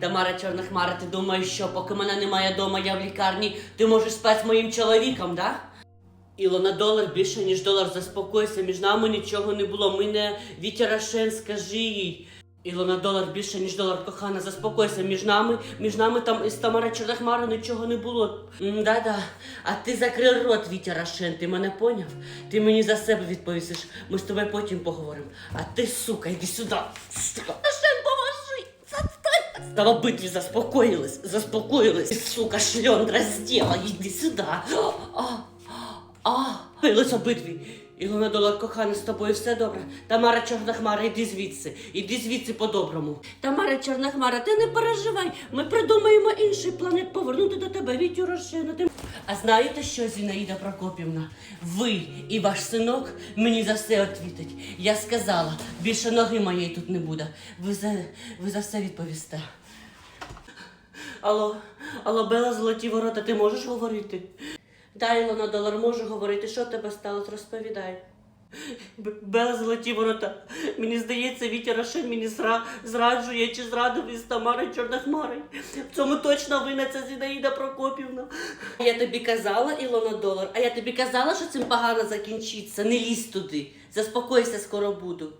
Тамара Чорнохмара, ти думаєш, що поки мене немає вдома, я в лікарні, ти можеш спати з моїм чоловіком, да? Ілона, долар більше, ніж долар, заспокойся, між нами нічого не було. Ми не Вітя Рашен, скажи їй. Ілона, долар більше, ніж долар, кохана, заспокойся, між нами, між нами там із Тамара Чорнохмара нічого не було. Да-да, а ти закрив рот, Вітя Рашен, ти мене поняв? Ти мені за себе відповісиш, ми з тобою потім поговоримо. А ти, сука, йди сюди. Сука. Рашен, поможи! заспокоилась, заспокоилась. заспокоїлись. Сука, шлендра зділа, иди сюда. А, а, пились обидві. Ілона Долар, кохана, з тобою все добре. Тамара Чорнохмара, іди звідси, іди звідси по-доброму. Тамара Чорнохмара, ти не переживай. Ми придумаємо інший план, як повернути до тебе Вітю Рошина. Ти... А знаєте що, Зінаїда Прокопівна? Ви і ваш синок мені за все відвітить. Я сказала, більше ноги моєї тут не буде. Ви за, ви за все відповісте. Алло, алло, Бела, золоті ворота, ти можеш говорити? Дай Ілона долар, можу говорити, що тебе сталося, розповідай. Бела золоті ворота. Мені здається, Вітя Рашин мені зра... зраджує чи зрадив із Тамари Чорнохмари. В цьому точно винна ця Зінаїда Прокопівна. Я тобі казала, Ілона Долар, а я тобі казала, що цим погано закінчиться. Не лізь туди. Заспокойся, скоро буду.